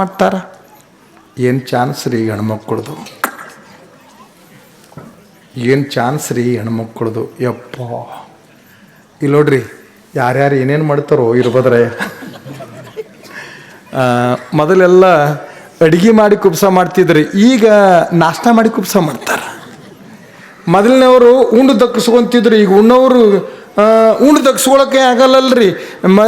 ಮಾಡ್ತಾರ? ಏನು ಚಾನ್ಸ್ ರೀ ಹೆಣ್ಮಕ್ಳದು? ಏನು ಚಾನ್ಸ್ ರೀ ಹೆಣ್ಮಕ್ಳದು? ಯಪ್ಪ. ಇಲ್ಲಿ ನೋಡ್ರಿ, ಯಾರ್ಯಾರು ಏನೇನು ಮಾಡ್ತಾರೋ ಇರ್ಬೋದ್ರೆ. ಮೊದಲೆಲ್ಲ ಅಡಿಗೆ ಮಾಡಿ ಕುಬ್ಸ ಮಾಡ್ತಿದ್ರಿ, ಈಗ ನಾಷ್ಟ ಮಾಡಿ ಕುಬ್ಸ ಮಾಡ್ತಾರೆ. ಮೊದಲನೇವರು ಉಂಡು ದಕ್ಕಿಸ್ಕೊಂತಿದ್ರು ಈಗ ಉಣ್ಣವರು ಉಂಡು ದಕ್ಸ್ಕೊಳಕ್ಕೆ ಆಗಲ್ಲಲ್ರಿ. ಮ,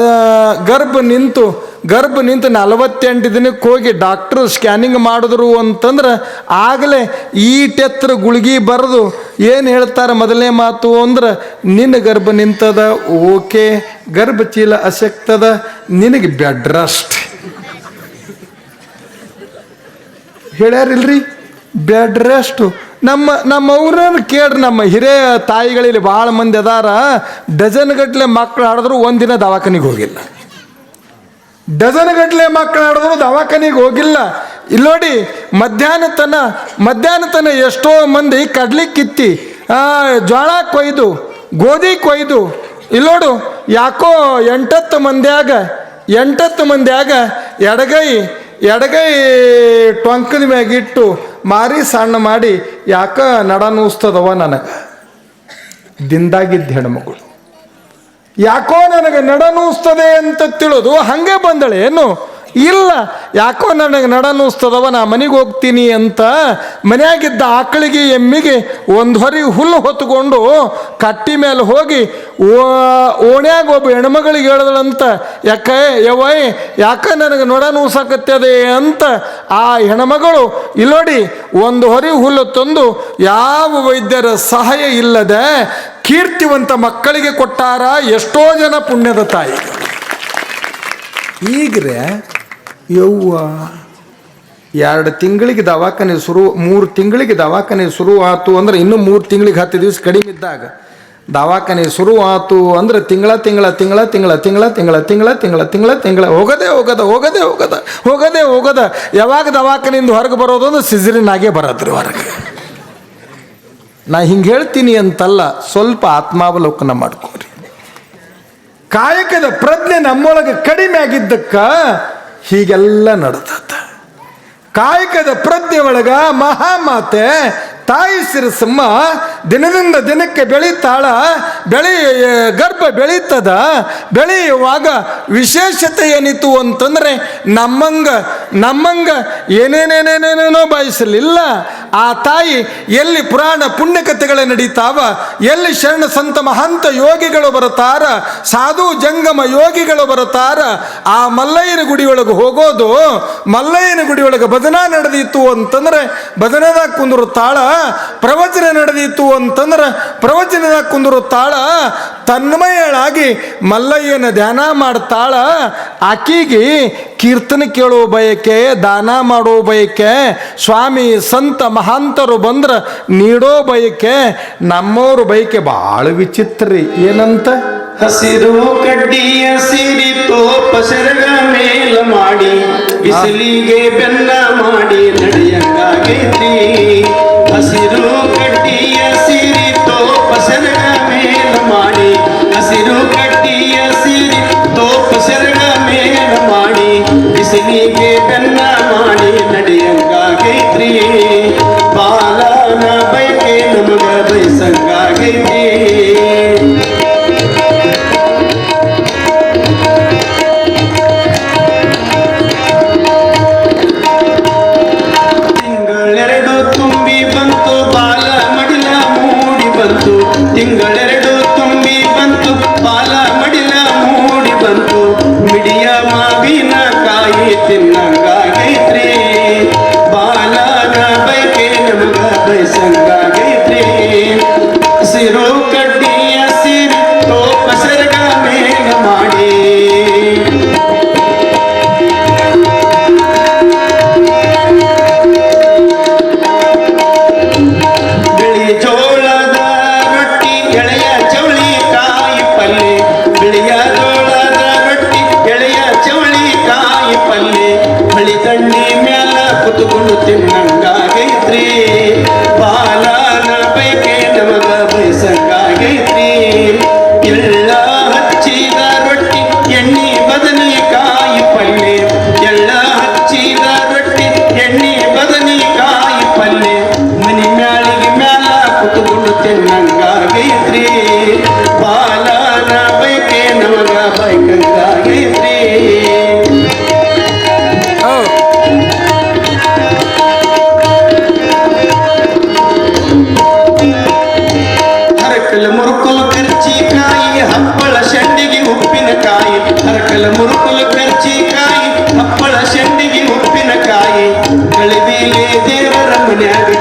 ಗರ್ಭ ನಿಂತು ಗರ್ಭ ನಿಂತು ನಲವತ್ತೆಂಟು ದಿನಕ್ಕೆ ಹೋಗಿ ಡಾಕ್ಟ್ರು ಸ್ಕ್ಯಾನಿಂಗ್ ಮಾಡಿದ್ರು ಅಂತಂದ್ರೆ ಆಗಲೇ ಈಟೆತ್ರ ಗುಳಿಗೆ ಬರೆದು ಏನು ಹೇಳ್ತಾರೆ ಮೊದಲನೇ ಮಾತು ಅಂದ್ರೆ, ನಿನ್ನ ಗರ್ಭ ನಿಂತದ, ಓಕೆ. ಗರ್ಭ ಚೀಲ ಅಸಕ್ತದ ನಿನಗೆ ಬೆಡ್ ರೆಸ್ಟ್ ಹೇಳ್ಯಾರಿಲ್ರಿ? ಬೆಡ್ ರೆಸ್ಟು ನಮ್ಮ ನಮ್ಮ ಊರನ್ನು ಕೇಳ್ರಿ, ನಮ್ಮ ಹಿರಿಯ ತಾಯಿಗಳಲ್ಲಿ ಭಾಳ ಮಂದಿ ಅದಾರ. ಡಜನ್ ಗಟ್ಟಲೆ ಮಕ್ಕಳು ಆಡಿದ್ರು ಒಂದಿನ ದವಾಖಾನಿಗೆ ಹೋಗಿಲ್ಲ. ಡಜನ್ ಗಟ್ಟಲೆ ಮಕ್ಕಳು ದವಾಖಾನಿಗೆ ಹೋಗಿಲ್ಲ. ಇಲ್ಲಿ ನೋಡಿ ಮಧ್ಯಾಹ್ನ ತನ ಎಷ್ಟೋ ಮಂದಿ ಕಡ್ಲಿ ಕಿತ್ತಿ ಆ, ಜ್ವಾಳ ಕೊಯ್ದು ಗೋಧಿ ಕೊಯ್ದು ಇಲ್ಲಿ ನೋಡು ಯಾಕೋ ಎಂಟತ್ತು ಮಂದಿಯಾಗ ಎಂಟತ್ತು ಮಂದಿಯಾಗ ಎಡಗೈ ಎಡಗೈ ಟೊಂಕದ ಮ್ಯಾಗಿಟ್ಟು ಮಾರಿ ಸಣ್ಣ ಮಾಡಿ ಯಾಕೋ ನಡ ನೂಸ್ತದವ ನನಗೆ? ದಿಂದಾಗಿದ್ದ ಹೆಣ್ಮಗಳು. ಯಾಕೋ ನನಗೆ ನಡನೂಸ್ತದೆ ಅಂತ ತಿಳಿದು ಹಂಗೆ ಬಂದಳೆ, ಏನು? ಇಲ್ಲ, ಯಾಕೋ ನನಗೆ ನಡನೂಸ್ತದವ, ನಾ ಮನೆಗೆ ಹೋಗ್ತೀನಿ ಅಂತ ಮನೆಯಾಗಿದ್ದ ಆಕಳಿಗೆ, ಎಮ್ಮಿಗೆ ಒಂದು ಹೊರಿ ಹುಲ್ಲು ಹೊತ್ಕೊಂಡು ಕಟ್ಟಿ ಮೇಲೆ ಹೋಗಿ ಓಣ್ಯಾಗ ಒಬ್ಬ ಹೆಣ್ಮಗಳಿಗೆ ಹೇಳಿದಳಂತ, ಯಾಕ ಯವಯ್ ಯಾಕ ನನಗೆ ನೊಡನೂಸಕತ್ತದೆ? ಅಂತ ಆ ಹೆಣ್ಮಗಳು, ಇಲ್ಲೋಡಿ, ಒಂದು ಹೊರಿ ಹುಲ್ಲು ತಂದು ಯಾವ ವೈದ್ಯರ ಸಹಾಯ ಇಲ್ಲದೆ ಕೀರ್ತಿವಂತ ಮಕ್ಕಳಿಗೆ ಕೊಟ್ಟಾರ ಎಷ್ಟೋ ಜನ ಪುಣ್ಯದ ತಾಯಿ ಈಗ್ರೆ ಯವ್ವ ಎರಡು ತಿಂಗಳಿಗೆ ದವಾಖಾನೆ ಶುರು ಮೂರು ತಿಂಗಳಿಗೆ ದವಾಖಾನೆ ಶುರು ಆತು ಅಂದ್ರೆ ಇನ್ನೂ ಮೂರು ತಿಂಗಳಿಗೆ ಹತ್ತು ದಿವಸ ಕಡಿಮೆ ಇದ್ದಾಗ ದವಾಖಾನೆ ಶುರು ಆತು ಅಂದ್ರೆ ತಿಂಗಳ ತಿಂಗಳ ತಿಂಗಳ ತಿಂಗಳ ತಿಂಗಳ ತಿಂಗಳ ತಿಂಗಳ ತಿಂಗಳ ತಿಂಗಳ ತಿಂಗಳ ಹೋಗದೆ ಹೋಗದ ಹೋಗದೆ ಹೋಗದ ಹೋಗದೆ ಹೋಗದ ಯಾವಾಗ ದವಾಖಾನೆಯಿಂದ ಹೊರಗೆ ಬರೋದು ಅಂದ್ರೆ ಸಿಜರಿನಾಗೆ ಬರೋದ್ರಿ ಹೊರಗೆ ನಾ ಹಿಂಗೆ ಹೇಳ್ತೀನಿ ಅಂತಲ್ಲ ಸ್ವಲ್ಪ ಆತ್ಮಾವಲೋಕನ ಮಾಡ್ಕೋರಿ. ಕಾಯಕದ ಪ್ರಜ್ಞೆ ನಮ್ಮೊಳಗೆ ಕಡಿಮೆ ಆಗಿದ್ದಕ್ಕ ಹೀಗೆಲ್ಲ ನಡೆದತ್ತ ಕಾಯಕದ ಪ್ರಜ್ಞೆ ಒಳಗ ಮಹಾಮಾತೆ ತಾಯಿ ಸಿರಸಮ್ಮ ದಿನದಿಂದ ದಿನಕ್ಕೆ ಬೆಳೀತಾಳ, ಬೆಳಿ ಗರ್ಭ ಬೆಳೀತದ, ಬೆಳೆಯುವಾಗ ವಿಶೇಷತೆ ಏನಿತ್ತು ಅಂತಂದ್ರೆ ನಮ್ಮಂಗ ನಮ್ಮಂಗ ಏನೇನೇನೇನೇನೇನೋ ಬಯಸಲಿಲ್ಲ. ಆ ತಾಯಿ ಎಲ್ಲಿ ಪುರಾಣ ಪುಣ್ಯಕಥೆಗಳೇ ನಡೀತಾವ, ಎಲ್ಲಿ ಶರಣ ಸಂತ ಮಹಂತ ಯೋಗಿಗಳು ಬರುತ್ತಾರ, ಸಾಧು ಜಂಗಮ ಯೋಗಿಗಳು ಬರುತ್ತಾರ, ಆ ಮಲ್ಲಯ್ಯನ ಗುಡಿಯೊಳಗೆ ಹೋಗೋದು, ಮಲ್ಲಯ್ಯನ ಗುಡಿಯೊಳಗೆ ಭಜನಾ ನಡೆದಿತ್ತು ಅಂತಂದ್ರೆ, ಭಜನೆದಾಗ ಕುಂದಿರುತ್ತಾಳ ತಾಳ, ಪ್ರವಚನ ನಡೆದಿತ್ತು ಅಂತಂದ್ರೆ, ಪ್ರವಚನದಾಗ ಕುಂದಿರುತ್ತಾಳ ತಾಳ, ತನ್ಮಯಳಾಗಿ ಮಲ್ಲಯ್ಯನ ಧ್ಯಾನ ಮಾಡ್ತಾಳ, ಆಕಿಗೆ ಕೀರ್ತನೆ ಕೇಳೋ ಬಯಕೆ, ದಾನ ಮಾಡೋ ಬಯಕೆ, ಸ್ವಾಮಿ ಸಂತ ಮಹಾಂತರು ಬಂದ್ರೆ ನೀಡೋ ಬಯಕೆ ನಮ್ಮವ್ರ ಬಯಕೆ ಭಾಳ ವಿಚಿತ್ರ ರೀ. ಏನಂತ? ಹಸಿರು ಕಡ್ಡಿಯ ಸಿರಿತೋ ಸೆರಗ ಮೇಲ ಮಾಡಿ, ಬಿಸಿಲಿಗೆ ಬೆನ್ನ ಮಾಡಿ ನಡೆಯಂಗಾಗೈತಿ ಹಸಿರು ಕಡ್ಡಿಯ ಸಿರಿತೋ ಸೆರಗ ಮೇಲ ಮಾಡಿ, ಹಸಿರು ಕಡ್ಡಿಯ ಸಿರಿತೋ ಸೆರಗ ಮೇಲ ಮಾಡಿ, ಬಿಸಿಲಿಗೆ meu bebê sangue,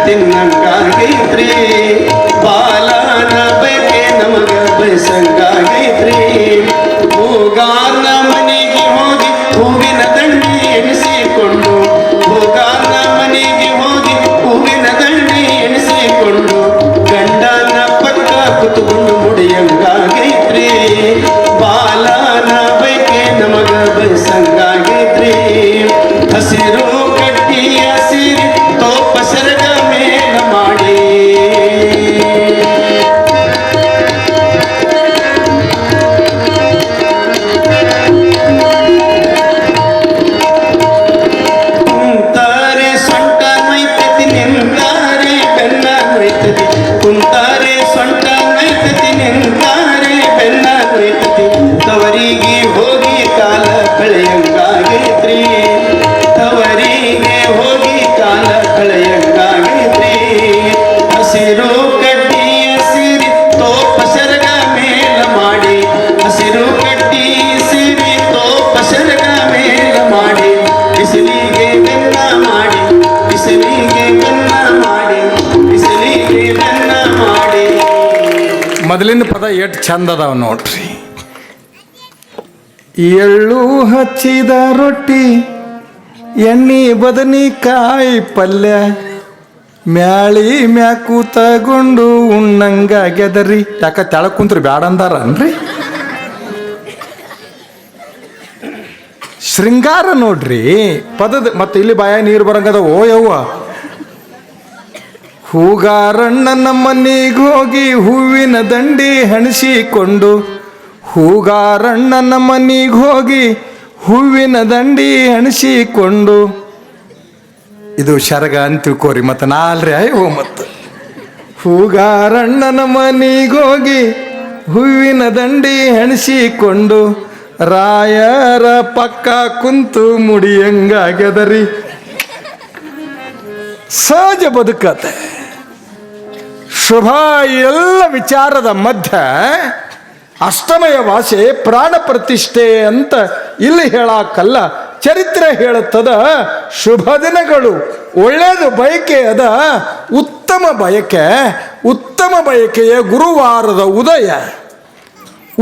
ತಿನ್ನಂಗಾಗೈತ್ರಿ ಬಾಲನ ಬಗೆ ನಮಗ ಬಯಸಂಗಾಗೈತ್ರಿ ಹೋಗಾನ ತವರಿಗೆ ಹೋಗಿ ಕಾಲ ಕಳೆಯಂಗಾಗೈತ್ರಿ ತವರಿಗೆ ಹೋಗಿ ಕಾಲ ಕಳೆಯಂಗಾಗೈತ್ರಿ ಹಸಿರು ಕಡ್ಡಿಯ ಸಿರಿ ತೋಪ ಸರಗ ಮೇಲ ಮಾಡಿ. ಹಸಿರು ಕಡ್ಡಿ ಸಿರಿ ತೋಪ ಸರಗ ಮೇಲ ಮಾಡಿ. ಬಿಸಿಲಿಗೆ ಬೆಲ್ಲ ಮಾಡಿ. ಬಿಸಿಲಿಗೆ ಬೆಲ್ಲ ಮಾಡಿ. ಬಿಸಿಲಿಗೆ ಬೆಲ್ಲ ಮಾಡಿ. ಮೊದಲಿನ ಪದ ಎಷ್ಟು ಚಂದ ಅದಾವ ನೋಡ್ರಿ. ಎಳ್ಳು ಹಚ್ಚಿದ ರೊಟ್ಟಿ, ಎಣ್ಣೆ ಬದನಿಕಾಯಿ ಪಲ್ಯ, ಮ್ಯಾಳಿ ಮ್ಯಾಕು ತಗೊಂಡು ಉಣ್ಣಂಗ ಗೆದರಿ. ಯಾಕ ತಳ ಕುಂತ್ರಿ ಬ್ಯಾಡಂದಾರ ಅನ್ರಿ ಶೃಂಗಾರ ನೋಡ್ರಿ, ಪದದ ಮತ್ತೆ ಇಲ್ಲಿ ಬಾಯ ನೀರು ಬರಂಗದ ಓ ಯವ್ವ. ಹೂಗಾರಣ್ಣನ ಮನೆಗೆ ಹೋಗಿ ಹೂವಿನ ದಂಡಿ ಹಣಿಸಿಕೊಂಡು ಹೂಗಾರಣ್ಣನ ಮನೆಗೆ ಹೋಗಿ ಹೂವಿನ ದಂಡಿ ಹಣಿಸಿಕೊಂಡು ಇದು ಶರಗ ಅಂತ ತಿಳ್ಕೋರಿ ಮತ್ತೆ ನಾಲ್ರಿ ಅಯ್ಯೋ ಮತ್ತು. ಹೂಗಾರಣ್ಣನ ಮನೆಗೆ ಹೋಗಿ ಹೂವಿನ ದಂಡಿ ಹೆಣಸಿಕೊಂಡು ರಾಯರ ಪಕ್ಕ ಕುಂತು ಮುಡಿಯಂಗಾಗ್ಯದರಿ ಸಹಜ ಬದುಕತೆ. ಶುಭ ಎಲ್ಲ ವಿಚಾರದ ಮಧ್ಯ ಅಷ್ಟಮಯ ಭಾಷೆ ಪ್ರಾಣ ಪ್ರತಿಷ್ಠೆ ಅಂತ ಇಲ್ಲಿ ಹೇಳಾಕಲ್ಲ. ಚರಿತ್ರೆ ಹೇಳುತ್ತದ ಶುಭ ದಿನಗಳು. ಒಳ್ಳೆಯದು ಬಯಕೆ ಅದ, ಉತ್ತಮ ಬಯಕೆ. ಉತ್ತಮ ಬಯಕೆಯ ಗುರುವಾರದ ಉದಯ.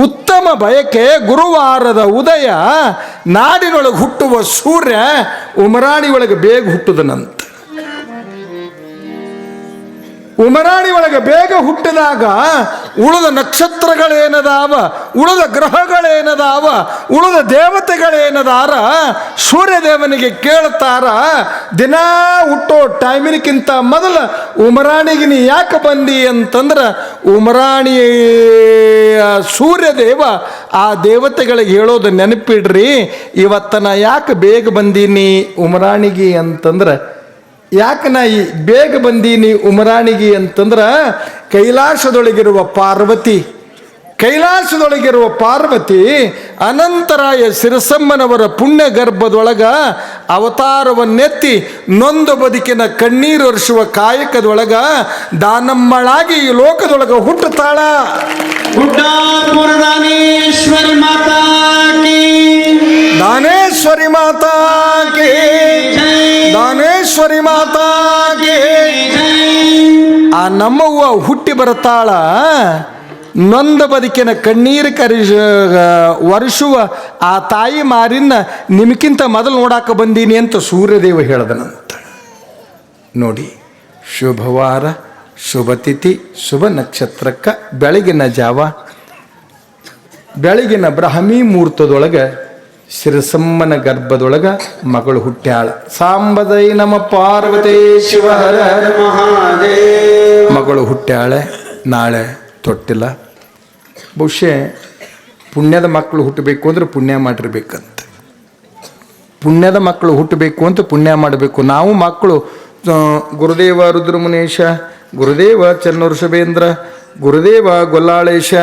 ಉತ್ತಮ ಬಯಕೆ ಗುರುವಾರದ ಉದಯ. ನಾಡಿನೊಳಗೆ ಹುಟ್ಟುವ ಸೂರ್ಯ ಉಮರಾಣಿ ಒಳಗೆ ಬೇಗ ಹುಟ್ಟುದನಂತ. ಉಮರಾಣಿ ಒಳಗೆ ಬೇಗ ಹುಟ್ಟಿದಾಗ ಉಳಿದ ನಕ್ಷತ್ರಗಳೇನದಾವ, ಉಳಿದ ಗ್ರಹಗಳೇನದಾವ, ಉಳಿದ ದೇವತೆಗಳೇನದಾರ ಸೂರ್ಯದೇವನಿಗೆ ಕೇಳ್ತಾರ, ದಿನ ಹುಟ್ಟೋ ಟೈಮಿನಕ್ಕಿಂತ ಮೊದಲ ಉಮರಾಣಿಗೆ ನೀ ಯಾಕೆ ಬಂದಿ ಅಂತಂದ್ರೆ ಉಮರಾಣಿ ಸೂರ್ಯದೇವ ಆ ದೇವತೆಗಳಿಗೆ ಹೇಳೋದು ನೆನಪಿಡ್ರಿ, ಇವತ್ತನ ಯಾಕೆ ಬೇಗ ಬಂದೀನಿ ಉಮರಾಣಿಗೆ ಅಂತಂದ್ರೆ ಯಾಕೆ ನಾಯಿ ಬೇಗ ಬಂದೀನಿ ಉಮರಾಣಿಗೆ ಅಂತಂದ್ರ ಕೈಲಾಸದೊಳಗಿರುವ ಪಾರ್ವತಿ. ಕೈಲಾಸದೊಳಗಿರುವ ಪಾರ್ವತಿ ಅನಂತರಾಯ ಸಿರಸಮ್ಮನವರ ಪುಣ್ಯ ಗರ್ಭದೊಳಗ ಅವತಾರವನ್ನೆತ್ತಿ ನೊಂದು ಬದುಕಿನ ಕಣ್ಣೀರು ಒರೆಸುವ ಕಾಯಕದೊಳಗ ದಾನಮ್ಮಳಾಗಿ ಈ ಲೋಕದೊಳಗ ಹುಟ್ಟುತ್ತಾಳ. ದಾನೇಶ್ವರಿ ಮಾತಾಗೆ ದಾನೇಶ್ವರಿ ಮಾತಾಗೆ. ಆ ನಮ್ಮವ್ವ ಹುಟ್ಟಿ ಬರ್ತಾಳ, ನೊಂದ ಬದುಕಿನ ಕಣ್ಣೀರು ಕರಿ ವರ್ಷುವ ಆ ತಾಯಿ ಮಾರಿನ ನಿಮಗಿಂತ ಮೊದಲು ನೋಡಾಕ ಬಂದೀನಿ ಅಂತ ಸೂರ್ಯದೇವ ಹೇಳ್ದನಂತ ನೋಡಿ ಶುಭವಾರ ಶುಭ ತಿಥಿ, ಶುಭ ನಕ್ಷತ್ರಕ್ಕ ಬೆಳಗಿನ ಜಾವ. ಬೆಳಗಿನ ಬ್ರಾಹ್ಮಿ ಮುಹೂರ್ತದೊಳಗೆ ಶಿರಸಮ್ಮನ ಗರ್ಭದೊಳಗ ಮಗಳು ಹುಟ್ಟ್ಯಾಳ. ಸಾಂಬದೈ ನಮ ಪಾರ್ವತೇ ಮಹಾದೇವ. ಮಗಳು ಹುಟ್ಟ್ಯಾಳೆ, ನಾಳೆ ತೊಟ್ಟಿಲ್ಲ. ಬಹುಶಃ ಪುಣ್ಯದ ಮಕ್ಕಳು ಹುಟ್ಟಬೇಕು ಅಂದ್ರೆ ಪುಣ್ಯ ಮಾಡಿರ್ಬೇಕಂತ. ಪುಣ್ಯದ ಮಕ್ಕಳು ಹುಟ್ಟಬೇಕು ಅಂತ ಪುಣ್ಯ ಮಾಡಬೇಕು. ನಾವು ಮಕ್ಕಳು ಗುರುದೇವ ರುದ್ರಮುನೇಶ, ಗುರುದೇವ ಚನ್ನೂರು ಗುರುದೇವ ಗೊಲ್ಲಾಳೇಶ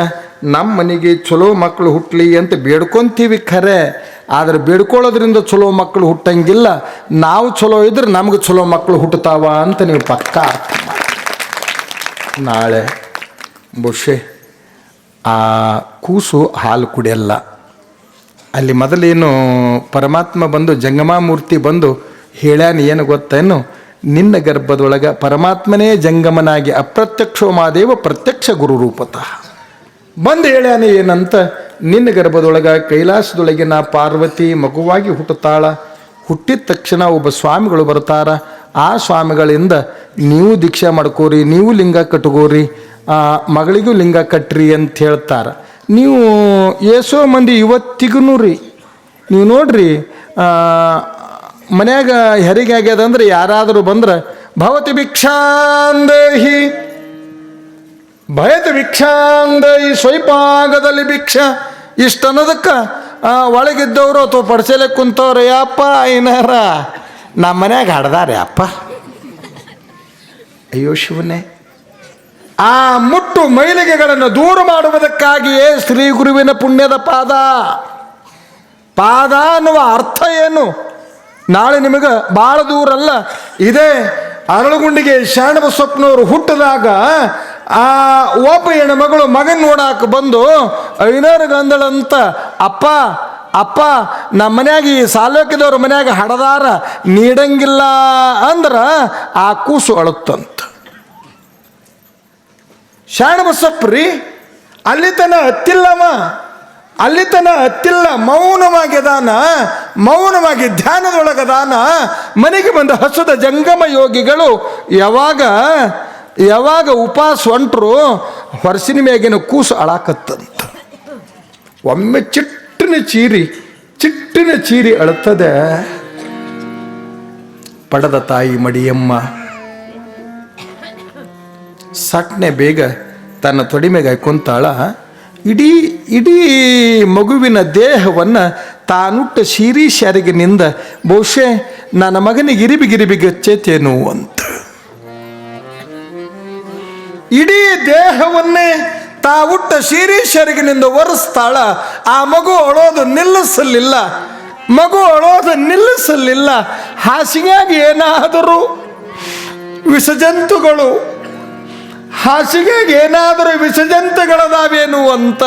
ನಮ್ಮ ಮನೆಗೆ ಚಲೋ ಮಕ್ಕಳು ಹುಟ್ಟಲಿ ಅಂತ ಬೇಡ್ಕೊಂತೀವಿ ಖರೆ. ಆದ್ರೆ ಬೇಡ್ಕೊಳ್ಳೋದ್ರಿಂದ ಚಲೋ ಮಕ್ಕಳು ಹುಟ್ಟಂಗಿಲ್ಲ. ನಾವು ಚಲೋ ಇದ್ರೆ ನಮ್ಗೆ ಚಲೋ ಮಕ್ಕಳು ಹುಟ್ಟುತ್ತಾವ ಅಂತ ನೀವು ಪಕ್ಕ ನಾಳೆ ಬುಷೆ, ಆ ಕೂಸು ಹಾಲು ಕುಡಿಯಲ್ಲ. ಅಲ್ಲಿ ಮೊದಲೇನು ಪರಮಾತ್ಮ ಬಂದು ಜಂಗಮಾಮೂರ್ತಿ ಬಂದು ಹೇಳ್ಯಾನ ಏನು ಗೊತ್ತೇನು? ನಿನ್ನ ಗರ್ಭದೊಳಗೆ ಪರಮಾತ್ಮನೇ ಜಂಗಮನಾಗಿ ಅಪ್ರತ್ಯಕ್ಷೋಮಾದೇವ ಪ್ರತ್ಯಕ್ಷ ಗುರು ರೂಪತಃ ಬಂದು ಹೇಳ್ಯಾನೆ ಏನಂತ ನಿನ್ನ ಗರ್ಭದೊಳಗ ಕೈಲಾಸದೊಳಗಿನ ಪಾರ್ವತಿ ಮಗುವಾಗಿ ಹುಟ್ಟುತ್ತಾಳ. ಹುಟ್ಟಿದ ತಕ್ಷಣ ಒಬ್ಬ ಸ್ವಾಮಿಗಳು ಬರ್ತಾರ ಆ ಸ್ವಾಮಿಗಳಿಂದ ನೀವು ದೀಕ್ಷೆ ಮಾಡ್ಕೋರಿ, ನೀವು ಲಿಂಗ ಕಟ್ಕೋರಿ ಮಗಳಿಗೂ ಲಿಂಗ ಕಟ್ರಿ ಅಂತ ಹೇಳ್ತಾರ. ನೀವು ಏಸೋ ಮಂದಿ ಇವತ್ತಿಗೂ ರೀ, ನೀವು ನೋಡ್ರಿ ಮನ್ಯಾಗ ಹೆರಿಗೆ ಆಗ್ಯದ ಅಂದ್ರೆ ಯಾರಾದರೂ ಬಂದ್ರೆ, ಭವತಿ ಭಿಕ್ಷಾಂದೇಹಿ, ಭಯತ ಭಿಕ್ಷಾಂದೇಹಿ ಭಿಕ್ಷಾ ಭಿಕ್ಷ. ಇಷ್ಟ ಅನ್ನೋದಕ್ಕೆ ಒಳಗಿದ್ದವರು ಅಥವಾ ಪಡಿಸಲೆ ಕುಂತವ್ರು, ಯಪ್ಪ ಏನಾರ ನಮ್ಮ ಮನ್ಯಾಗ ಹಾಡ್ದಾರೆ ಅಪ್ಪ ಅಯ್ಯೋ, ಶಿವನೇ. ಆ ಮುಟ್ಟು ಮೈಲಿಗೆಗಳನ್ನು ದೂರ ಮಾಡುವುದಕ್ಕಾಗಿಯೇ ಶ್ರೀ ಗುರುವಿನ ಪುಣ್ಯದ ಪಾದ. ಪಾದ ಅನ್ನುವ ಅರ್ಥ ಏನು? ನಾಳೆ ನಿಮಗೆ ಭಾಳ ದೂರ ಅಲ್ಲ ಇದೇ ಅರಳುಗುಂಡಿಗೆ ಶಾಣಬಸಪ್ಪನವರು ಹುಟ್ಟಿದಾಗ ಆ ಒಬ್ಬ ಹೆಣ್ಮಗಳು ಮಗನ್ ನೋಡಾಕ ಬಂದು, ಐನೂರು ಗಂದಳಂತ ಅಪ್ಪ ಅಪ್ಪ ನಮ್ಮ ಮನ್ಯಾಗ ಈ ಸಾಲೋಕಿದವ್ರ ಮನ್ಯಾಗ ಹಡದಾರ, ನೀಡಂಗಿಲ್ಲ ಅಂದ್ರ ಆ ಕೂಸು ಅಳುತ್ತಂತ. ಶಾಣಬಸಪ್ಪ್ರಿ ಅಲ್ಲಿ ತನ ಹತ್ತಿಲ್ಲವ ಅಲ್ಲಿ ತನ ಹತ್ತಿಲ್ಲ ಮೌನವಾಗಿದಾನ ಮೌನವಾಗಿ ಧ್ಯಾನದೊಳಗದಾನ, ಮನೆಗೆ ಬಂದ ಹಸುದ ಜಂಗಮ ಯೋಗಿಗಳು ಯಾವಾಗ ಯಾವಾಗ ಉಪಾಸ ಹೊಂಟರು ಹೊರಸಿನ ಮ್ಯಾಗಿನ ಕೂಸು ಅಳಾಕತ್ತಂತ ಒಮ್ಮೆ ಚಿಟ್ಟಿನ ಚೀರಿ ಚಿಟ್ಟಿನ ಚೀರಿ ಅಳುತ್ತದೆ. ಪಡದ ತಾಯಿ ಮಡಿಯಮ್ಮ, ಸಟ್ನೆ ಬೇಗ ತನ್ನ ತೊಡಿಮೆಗೆ ಕುಂತಾಳ. ಇಡೀ ಇಡೀ ಮಗುವಿನ ದೇಹವನ್ನು ತಾನುಟ್ಟ ಶೀರಿ ಶಾರಿಗಿನಿಂದ ಬಹುಶಃ ನನ್ನ ಮಗನಿಗೆ ಇರಿಬಿಗಿರಿಬಿಗಚ್ಚೇತೇನು ಗಿರಿಬಿ ಗಚ್ಚೇತೇನು ಅಂತ. ಇಡೀ ದೇಹವನ್ನೇ ತಾವುಟ್ಟ ಉಟ್ಟ ಶರಿಗಿನಿಂದ ಒರೆಸ್ತಾಳ. ಆ ಮಗು ಅಳೋದು ನಿಲ್ಲಿಸಲಿಲ್ಲ. ಮಗು ಅಳೋದು ನಿಲ್ಲಿಸಲಿಲ್ಲ. ಹಾಸಿಗೆಯಾಗಿ ಏನಾದರೂ ವಿಷಜಂತುಗಳು ಹಾಸಿಗೆಗೆ ಏನಾದರೂ ವಿಷಜಂತುಗಳದಾವೇನು ಅಂತ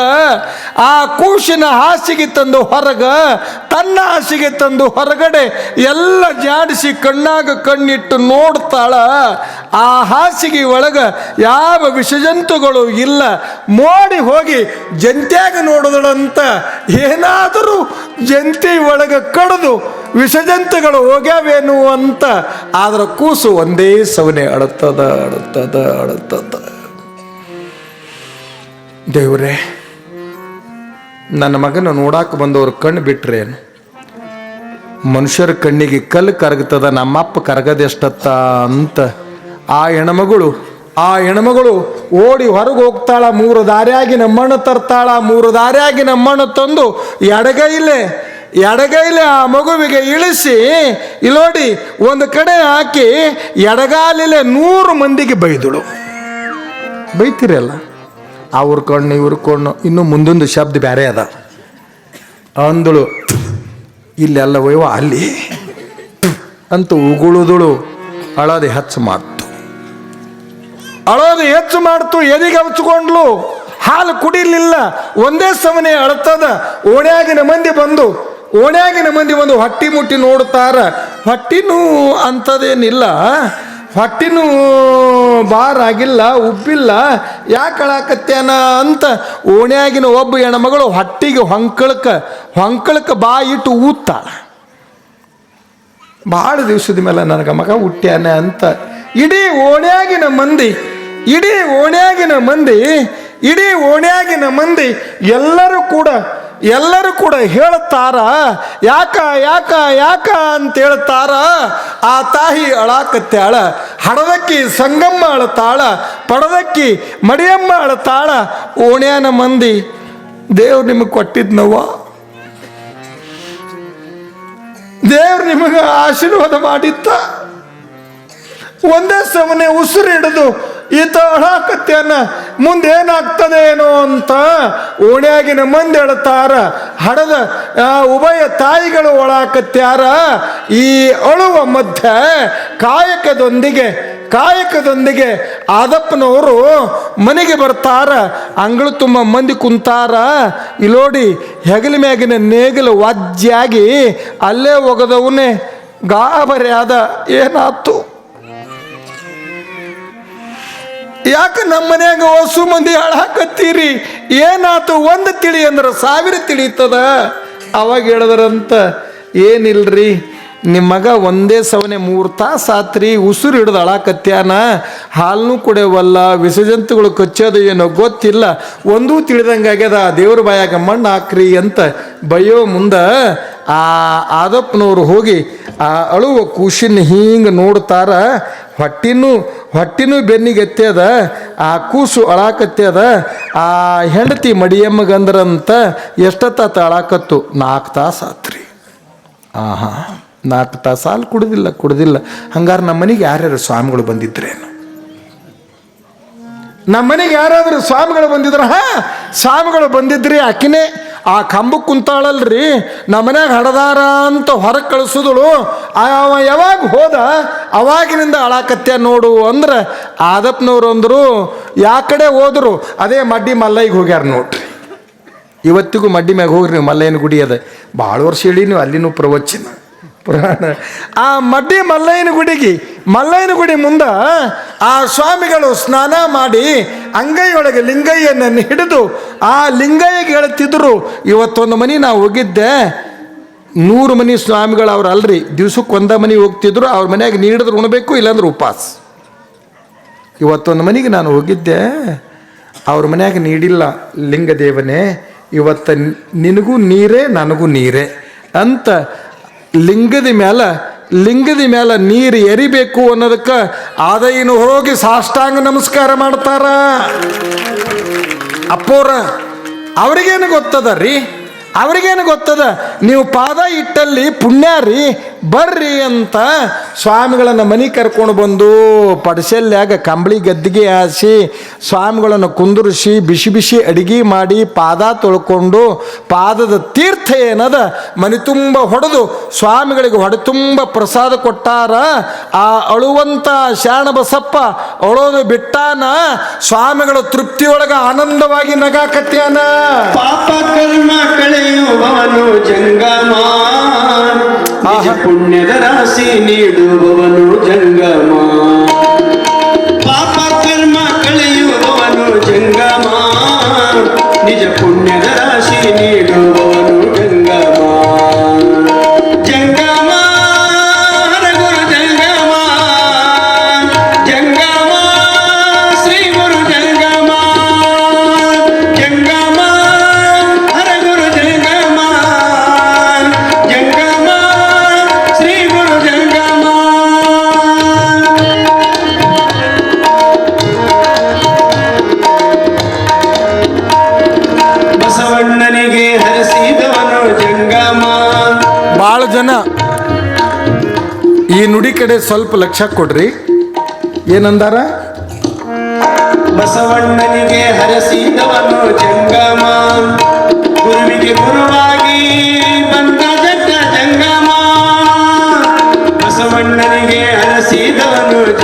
ಆ ಕೂಸಿನ ಹಾಸಿಗೆ ತಂದು ಹೊರಗ, ತನ್ನ ಹಾಸಿಗೆ ತಂದು ಹೊರಗಡೆ ಎಲ್ಲ ಜಾಡಿಸಿ ಕಣ್ಣಾಗ ಕಣ್ಣಿಟ್ಟು ನೋಡ್ತಾಳ. ಆ ಹಾಸಿಗೆ ಒಳಗೆ ಯಾವ ವಿಷಜಂತುಗಳು ಇಲ್ಲ, ಮೋಡಿ ಹೋಗಿ ಜಂತ್ಯಾಗ ನೋಡಿದಳಂತ ಏನಾದರೂ ಜಂತಿ ಒಳಗೆ ಕಡಿದು ವಿಷಜಂತುಗಳು ಹೋಗ್ಯಾವೇನು ಅಂತ, ಆದ್ರ ಕೂಸು ಒಂದೇ ಸವನೆ ಅಳುತ್ತದ ಅಳುತ್ತದ ಅಳುತ್ತದ. ದೇವ್ರೇ, ನನ್ನ ಮಗನ ನೋಡಾಕ ಬಂದವ್ರ ಕಣ್ಣು ಬಿಟ್ರೇನು? ಮನುಷ್ಯರ ಕಣ್ಣಿಗೆ ಕಲ್ಲು ಕರಗ್ತದ, ನಮ್ಮಪ್ಪ ಕರಗದೆಷ್ಟತ್ತ ಅಂತ ಆ ಹೆಣ್ಮಗಳು ಆ ಹೆಣ್ಮಗಳು ಓಡಿ ಹೊರಗೆ ಹೋಗ್ತಾಳ ಮೂರು ದಾರಿಯಾಗಿ ನಮ್ಮಣ್ಣ ತರ್ತಾಳ, ಮೂರು ದಾರಿಯಾಗಿ ನಮ್ಮಣ್ಣ ತಂದು ಎಡಗೈಲೆ ಎಡಗೈಲೆ ಆ ಮಗುವಿಗೆ ಇಳಿಸಿ ಇಲ್ಲೋಡಿ ಒಂದು ಕಡೆ ಹಾಕಿ ಎಡಗಾಲಿಲೆ ನೂರು ಮಂದಿಗೆ ಬೈದಳು. ಬೈತೀರಲ್ಲ? ಅವ್ರ ಕಣ್ಣು, ಇವ್ರ ಕಣ್ಣು, ಇನ್ನು ಮುಂದೊಂದು ಶಬ್ದ ಬೇರೆ ಅದ. ಅಂದಳು, ಇಲ್ಲೆಲ್ಲ ಒಯ್ವ ಅಲ್ಲಿ. ಅಂತ ಉಗುಳುದಳು, ಅಳದೆ ಹಚ್ಚ ಮಾಡ್ತು ಅಳೋದು ಹೆಚ್ಚು ಮಾಡ್ತು, ಎದಿಗೆ ಹಚ್ಕೊಂಡ್ಲು. ಹಾಲು ಕುಡಿಲಿಲ್ಲ, ಒಂದೇ ಸಮನೆ ಅಳ್ತದ. ಓಣ್ಯಾಗಿನ ಮಂದಿ ಬಂದು, ಓಣ್ಯಾಗಿನ ಮಂದಿ ಬಂದು ಹೊಟ್ಟಿ ಮುಟ್ಟಿ ನೋಡುತ್ತಾರ ಹೊಟ್ಟಿನೂ ಅಂಥದ್ದೇನಿಲ್ಲ ಹೊಟ್ಟಿನೂ ಬಾರ್ ಆಗಿಲ್ಲ, ಉಬ್ಬಿಲ್ಲ. ಯಾಕೆ ಅಳಾಕತ್ಯಾನ ಅಂತ ಓಣ್ಯಾಗಿನ ಒಬ್ಬ ಹೆಣ್ಮಗಳು ಹೊಟ್ಟಿಗೆ ಹೊಂಕಳಕ ಹೊಂಕಳಕ ಬಾ ಇಟ್ಟು ಊತ್ತಾಳ ಭಾಳ ದಿವಸದ ಮೇಲೆ ನನಗೆ ಮಗ ಹುಟ್ಟ್ಯಾನೆ ಅಂತ. ಇಡೀ ಓಣ್ಯಾಗಿನ ಮಂದಿ ಇಡೀ ಓಣ್ಯಾಗಿನ ಮಂದಿ, ಇಡೀ ಓಣ್ಯಾಗಿನ ಮಂದಿ ಎಲ್ಲರೂ ಕೂಡ ಎಲ್ಲರೂ ಕೂಡ ಹೇಳುತ್ತಾರ ಯಾಕ ಯಾಕ ಯಾಕ ಅಂತ ಹೇಳ್ತಾರ. ಆ ತಾಯಿ ಅಳಾಕತ್ತಾಳ, ಹಡದಕ್ಕಿ ಸಂಗಮ್ಮ ಅಳತಾಳ, ಪಡದಕ್ಕಿ ಮಡಿಯಮ್ಮ ಅಳತಾಳ. ಓಣ್ಯಾನ ಮಂದಿ, ದೇವ್ರು ನಿಮಗೆ ಕೊಟ್ಟಿದ್ನವ್ವ. ದೇವ್ರು ನಿಮಗೆ ಆಶೀರ್ವಾದ ಮಾಡಿತ್ತ. ಒಂದೇ ಸಮನೆ ಉಸಿರು ಹಿಡಿದು ಈತ ಹಾಕತ್ತೇನ ಮುಂದೆ ಏನಾಗ್ತದೇನೋ ಅಂತ ಓಣ್ಯಾಗಿನ ಮಂದಿ ಹೇಳ್ತಾರ ಹಡದ ಉಭಯ ತಾಯಿಗಳು ಒಳಾಕತ್ಯಾರ ಈ ಅಳುವ ಮಧ್ಯ ಕಾಯಕದೊಂದಿಗೆ ಕಾಯಕದೊಂದಿಗೆ ಆದಪ್ಪನವರು ಮನೆಗೆ ಬರ್ತಾರ. ಅಂಗಳು ತುಂಬ ಮಂದಿ ಕುಂತಾರ. ಇಲ್ಲೋಡಿ ಹೆಗಲ ಮ್ಯಾಗಿನ ನೇಗಿಲು ವಾಜ್ಯಾಗಿ ಅಲ್ಲೇ ಒಗದವನೇ ಗಾಬರಿ ಆದ ಏನಾತು ನಮ್ಮ ಮನ್ಯಾಗ ಹೊಸು ಮಂದಿ ಹಾಳಾಕತ್ತೀರಿ ಏನಾತು? ಒಂದು ತಿಳಿ ಅಂದ್ರೆ ಸಾವಿರ ತಿಳಿತದ ಅವಾಗ ಹೇಳಿದ್ರಂತ, ಏನಿಲ್ರಿ? ನಿಮ್ಮ ಮಗ ಒಂದೇ ಸವನೆ ಮೂರು ತಾಸು ಆತ್ರಿ, ಉಸಿರು ಹಿಡ್ದು ಅಳಾಕತ್ಯಾನ? ಹಾಲನ್ನು ಕುಡಿಯವಲ್ಲ, ವಿಷಜಂತುಗಳು ಕಚ್ಚೋದು ಏನೋ ಗೊತ್ತಿಲ್ಲ. ಒಂದೂ ತಿಳಿದಂಗೆ ಆಗ್ಯದ, ದೇವ್ರ ಬಾಯಾಗ ಮಣ್ಣು ಹಾಕ್ರಿ ಅಂತ ಬಯ್ಯೋ ಮುಂದೆ ಆ ಆದಪ್ಪನವರು ಹೋಗಿ ಆ ಅಳುವ ಕೂಸಿನ ಹಿಂಗೆ ನೋಡ್ತಾರ. ಹೊಟ್ಟಿನೂ ಹೊಟ್ಟಿನೂ ಬೆನ್ನಿಗೆ ಎತ್ತ್ಯದ, ಆ ಕೂಸು ಅಳಾಕತ್ಯದ ಆ ಹೆಂಡತಿ ಮಡಿಯಮ್ಮಗಂದ್ರಂತ ಎಷ್ಟೊತ್ತಾತ ಅಳಾಕತ್ತು? ನಾಲ್ಕು ತಾಸು ಆತ್ರಿ. ಆಹಾ. ನಾಲ್ಕು ತಾಸು ಹಾಲು ಕುಡಿದಿಲ್ಲ, ಕುಡ್ದಿಲ್ಲ. ಹಂಗಾರೆ ನಮ್ಮ ಮನೆಗೆ ಯಾರ್ಯಾರು ಸ್ವಾಮಿಗಳು ಬಂದಿದ್ರೇನು? ನಮ್ಮ ಮನೆಗೆ ಯಾರಾದರೂ ಸ್ವಾಮಿಗಳು ಬಂದಿದ್ರೆ, ಹಾ, ಸ್ವಾಮಿಗಳು ಬಂದಿದ್ರಿ ಆಕಿನೇ. ಆ ಕಂಬಕ್ಕೆ ಕುಂತಾಳಲ್ರಿ, ನಮ್ಮ ಮನ್ಯಾಗ ಹಡದಾರ ಅಂತ ಹೊರಗೆ ಕಳಿಸಿದಳು. ಅವ ಯಾವಾಗ ಹೋದ, ಅವಾಗಿನಿಂದ ಅಳಾಕತ್ಯ ನೋಡು ಅಂದ್ರೆ ಆದಪ್ಪನವ್ರು ಅಂದರು, ಯಾ ಕಡೆ ಹೋದ್ರು, ಅದೇ ಮಡ್ಡಿ ಮಲ್ಲೈಗೆ ಹೋಗ್ಯಾರ ನೋಡ್ರಿ. ಇವತ್ತಿಗೂ ಮಡ್ಡಿ ಮ್ಯಾಗ ಹೋಗ್ರಿ ನೀವು, ಮಲ್ಲಯ್ಯನ ಗುಡಿ ಅದ. ಭಾಳ ವರ್ಷ ಹೇಳಿ ನೀವು, ಅಲ್ಲಿನೂ ಪ್ರವಚನ. ಪುರಾಣ. ಆ ಮಡ್ಡಿ ಮಲ್ಲಯ್ಯನ ಗುಡಿಗೆ, ಮಲ್ಲಯ್ಯನ ಗುಡಿ ಮುಂದೆ, ಆ ಸ್ವಾಮಿಗಳು ಸ್ನಾನ ಮಾಡಿ ಅಂಗೈಯೊಳಗೆ ಲಿಂಗಯ್ಯನನ್ನು ಹಿಡಿದು, ಆ ಲಿಂಗಯ್ಯಗೆ ಹೇಳ್ತಿದ್ರು, ಇವತ್ತೊಂದು ಮನಿ ನಾವು ಹೋಗಿದ್ದೆ. ನೂರು ಮನಿ ಸ್ವಾಮಿಗಳು ಅವ್ರು ಅಲ್ರಿ. ದಿವ್ಸಕ್ಕೆ ಒಂದ ಮನೆ ಹೋಗ್ತಿದ್ರು. ಅವ್ರ ಮನೆಯಾಗ ನೀಡಿದ್ರು ಉಣಬೇಕು, ಇಲ್ಲಾಂದ್ರೆ ಉಪವಾಸ. ಇವತ್ತೊಂದು ಮನೆಗೆ ನಾನು ಹೋಗಿದ್ದೆ. ಅವ್ರ ಮನ್ಯಾಗ ನೀಡಿಲ್ಲ ಲಿಂಗದೇವನೇ. ಇವತ್ತು ನಿನಗೂ ನೀರೇ, ನನಗೂ ನೀರೇ. ಅಂತ ಲಿಂಗದ ಮ್ಯಾಲ ಲಿಂಗದ ಮ್ಯಾಲ ನೀರು ಎರಿಬೇಕು ಅನ್ನೋದಕ್ಕೆ ಆದೈನು ಹೋಗಿ ಸಾಷ್ಟಾಂಗ ನಮಸ್ಕಾರ ಮಾಡ್ತಾರ. ಅಪ್ಪೋರ, ಅವ್ರಿಗೇನು ಗೊತ್ತದ ರೀ? ಅವ್ರಿಗೇನು ಗೊತ್ತದ? ನೀವು ಪಾದ ಇಟ್ಟಲ್ಲಿ ಪುಣ್ಯ ರೀ ಬರ್ರಿ ಅಂತ ಸ್ವಾಮಿಗಳನ್ನು ಮನೆ ಕರ್ಕೊಂಡು ಬಂದು ಪಡಸಲ್ಯಾಗ ಕಂಬಳಿ ಗದ್ದಿಗೆ ಹಾಸಿ ಸ್ವಾಮಿಗಳನ್ನು ಕುಂದುರಿಸಿ ಬಿಸಿ ಬಿಸಿ ಅಡಿಗೆ ಮಾಡಿ ಪಾದ ತೊಳ್ಕೊಂಡು ಪಾದದ ತೀರ್ಥ ಏನದ? ಮನೆ ತುಂಬ ಹೊಡೆದು ಸ್ವಾಮಿಗಳಿಗೆ ಹೊಡೆ ತುಂಬ ಪ್ರಸಾದ ಕೊಟ್ಟಾರ. ಆ ಅಳುವಂತ ಶಾಣ ಬಸಪ್ಪ ಅಳೋದು ಬಿಟ್ಟಾನ? ಸ್ವಾಮಿಗಳ ತೃಪ್ತಿಯೊಳಗ ಆನಂದವಾಗಿ ನಗಾಕತ್ಯಾನ ಪಾಪ ಕರ್ಮ ಕಳೆಯುವವನು ಜಂಗಮ ಪುಣ್ಯದ ರಾಶಿ ನೀಡುವವನು ಜಂಗಮ. ಪಾಪ ಕರ್ಮ ಕಳೆಯುವವನು ಜಂಗಮ. ಜನ ಈ ನುಡಿ ಕಡೆ ಸ್ವಲ್ಪ ಲಕ್ಷ ಕೊಡ್ರಿ. ಏನಂದಾರ? ಬಸವಣ್ಣನಿಗೆ ಹರಸಿದವನು ಜಂಗಮ. ಗುರುವಿಗೆ ಗುರುವಾಗಿ ಬಂದ ಜಂಗಮ. ಬಸವಣ್ಣನಿಗೆ ಹರಸಿದವನು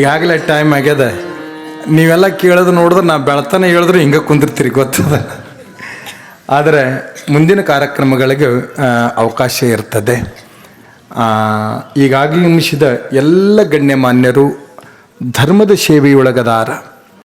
ಈಗಾಗಲೇ ಟೈಮ್ ಆಗ್ಯದ. ನೀವೆಲ್ಲ ಕೇಳೋದು ನೋಡಿದ್ರೆ ನಾ ಬೆಳತನ ಹೇಳಿದ್ರೆ ಹಿಂಗೆ ಕುಂದಿರ್ತೀರಿ, ಗೊತ್ತದ? ಆದರೆ ಮುಂದಿನ ಕಾರ್ಯಕ್ರಮಗಳಿಗೆ ಅವಕಾಶ ಇರ್ತದೆ. ಈಗಾಗಲೇ ನಿಮಿಷದ ಎಲ್ಲ ಗಣ್ಯಮಾನ್ಯರು ಧರ್ಮದ ಸೇವೆಯೊಳಗದಾರ.